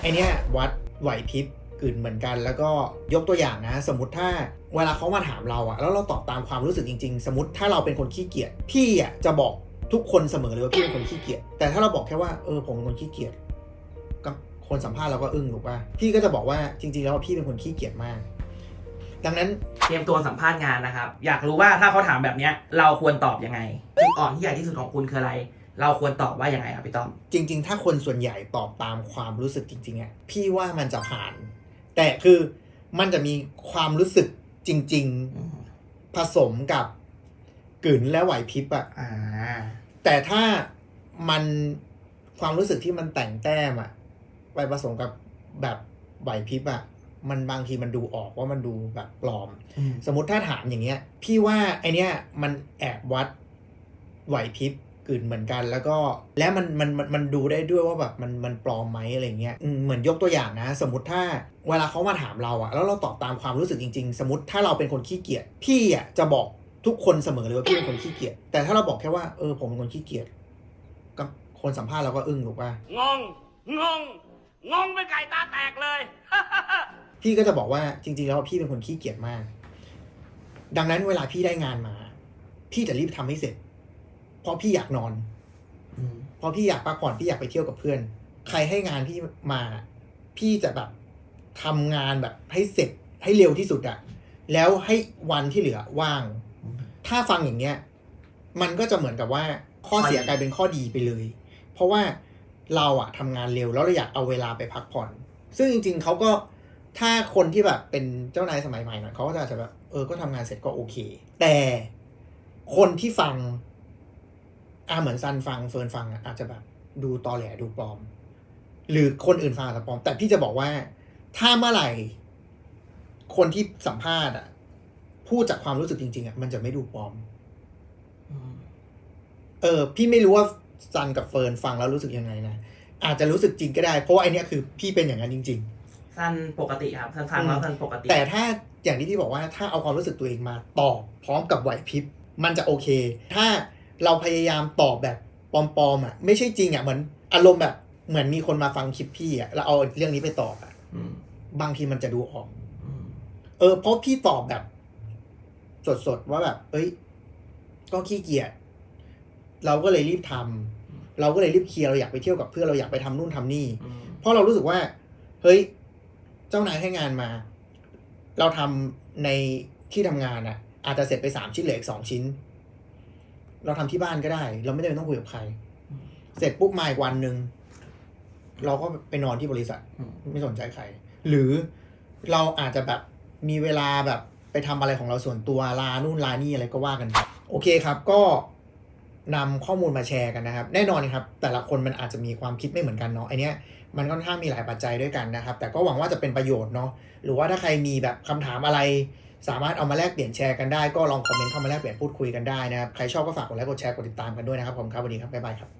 ไอเนี้ยวัดไหวพริบกลืนเหมือนกัน แล้วก็ยกตัวอย่างนะ สมมติถ้าเวลาเขามาถามเราอะแล้วเราตอบตามความรู้สึกจริงๆ สมมติถ้าเราเป็นคนขี้เกียจพี่อะจะบอกทุกคนเสมอเลยว่าพี่เป็นคนขี้เกียจแต่ถ้าเราบอกแค่ว่าเออผมเป็นคนขี้เกียจก็คนสัมภาษณ์เราก็อึ้งถูกป่ะพี่ก็จะบอกว่าจริง ๆ แล้วพี่เป็นคนขี้เกียจมาก ดังนั้นเตรียมตัวสัมภาษณ์งานนะครับ อยากรู้ว่าถ้าเขาถามแบบเนี้ยเราควรตอบยังไงจุดอ่อนที่ใหญ่ที่สุดของคุณคืออะไร เราควรตอบว่ายังไงครับพี่ต้อม จริง ๆ ถ้าคนส่วนใหญ่ตอบตามความรู้สึกจริงๆอะพี่ว่ามันจะผ่าน แต่คือมันจะมีความรู้สึกจริง ๆ ผสมกับกลืนและไหวพริบอะอ่าแต่ถ้ามันความรู้สึกที่มันแต่งแต้มอะไปผสมกับแบบไหวพริบอะมันบางทีมันดูออกว่ามันดูแบบปลอม สมมติถ้าถามอย่างเงี้ย พี่ว่าไอเนี้ยมันแอบวัดไหวพริบ กลืนเหมือนกัน แล้วก็และมันมันมันมันดูได้ด้วยว่าแบบมันมันปลอมไหมอะไรเงี้ยอืมเหมือนยกตัวอย่างนะ สมมติถ้าเวลาเขามาถามเราอะแล้วเราตอบตามความรู้สึกจริง ๆ สมมติถ้าเราเป็นคนขี้เกียจพี่อะจะบอกทุกคนเสมอเลยว่าพี่เป็นคนขี้เกียจแต่ถ้าเราบอกแค่ว่าเออผมเป็นคนขี้เกียจก็คนสัมภาษณ์เราก็อึ้งถูกป่ะงงงงงงเป็นไก่ตาแตกเลย พี่ก็จะบอกว่าจริง ๆ แล้วพี่เป็นคนขี้เกียจมาก ดังนั้นเวลาพี่ได้งานมา พี่จะรีบทำให้เสร็จ เพราะพี่อยากนอนอืมเพราะพี่อยากพักผ่อนพี่อยากไปเที่ยวกับเพื่อน ใครให้งานพี่มา พี่จะแบบทำงานแบบให้เสร็จให้เร็วที่สุดอะแล้วให้วันที่เหลือว่าง ถ้าฟังอย่างเงี้ย มันก็จะเหมือนกับว่าข้อเสียกลายเป็นข้อดีไปเลย เพราะว่าเราอะทำงานเร็วแล้วเราอยากเอาเวลาไปพักผ่อน ซึ่งจริง ๆเขาก็ถ้าคนที่แบบเป็นเจ้านายสมัยใหม่หน่อยเขาก็จะอาจจะแบบเออก็ทำงานเสร็จก็โอเค แต่คนที่ฟัง อ่าเหมือนซันฟังเฟิร์นฟังอะอาจจะแบบดูตอแหลดูปลอม หรือคนอื่นฟังอาจจะปลอม แต่พี่จะบอกว่า ถ้าเมื่อไหร่ คนที่สัมภาษณ์อะพูดจากความรู้สึกจริง ๆอะมันจะไม่ดูปลอมอืมเออ พี่ไม่รู้ว่าซันกับเฟิร์นฟังแล้วรู้สึกยังไงนะอาจจะรู้สึกจริงก็ได้ เพราะว่าไอเนี้ยคือพี่เป็นอย่างนั้นจริงสั้นปกติครับสั้นฟังแล้วสั้นปกติๆแต่ถ้าอย่างที่พี่บอกว่าถ้าเอาความรู้สึกตัวเองมาตอบพร้อมกับไหวพริบมันจะโอเค ถ้า เราพยายามตอบแบบปลอมๆอะ ไม่ใช่จริงอะเหมือนอารมณ์แบบ เหมือนมีคนมาฟังคลิปพี่อะแล้วเอาเรื่องนี้ไปตอบอะอืมบางทีมันจะดูออกอืมเออเพราะพี่ตอบแบบ สดๆว่าแบบ เอ้ย ก็ขี้เกียจเราก็เลยรีบทำเราก็เลยรีบเคลียร์เราอยากไปเที่ยวกับเพื่อนเราอยากไปทำนู่นทำนี่อืมเพราะเรารู้สึกว่า เฮ้ย เจ้านายให้งานมา เราทำในที่ทำงานอะอาจจะเสร็จไปสามชิ้นเหลืออีกสองชิ้น เราทำที่บ้านก็ได้ เราไม่ได้ต้องคุยกับใคร เสร็จปุ๊บมาอีกวันหนึ่งเราก็ไปนอนที่บริษัทอืมไม่สนใจใคร หรือเราอาจจะแบบมีเวลาแบบไปทำอะไรของเราส่วนตัวลานู่นลานี่อะไรก็ว่ากันไปโอเคครับ ก็นำข้อมูลมาแชร์กันนะครับ แน่นอนครับ แต่ละคนมันอาจจะมีความคิดไม่เหมือนกันเนาะไอเนี้ย มันค่อนข้างมีหลายปัจจัยด้วยกันนะครับ แต่ก็หวังว่าจะเป็นประโยชน์เนาะหรือว่าถ้าใครมีแบบคำถามอะไร สามารถเอามาแลกเปลี่ยนแชร์กันได้ก็ลองคอมเมนต์เข้ามาแลกเปลี่ยนพูดคุยกันได้นะครับใครชอบก็ฝากกดไลค์กดแชร์กดติดตามกันด้วยนะครับผมครับวันนี้ครับบ๊ายบายครับ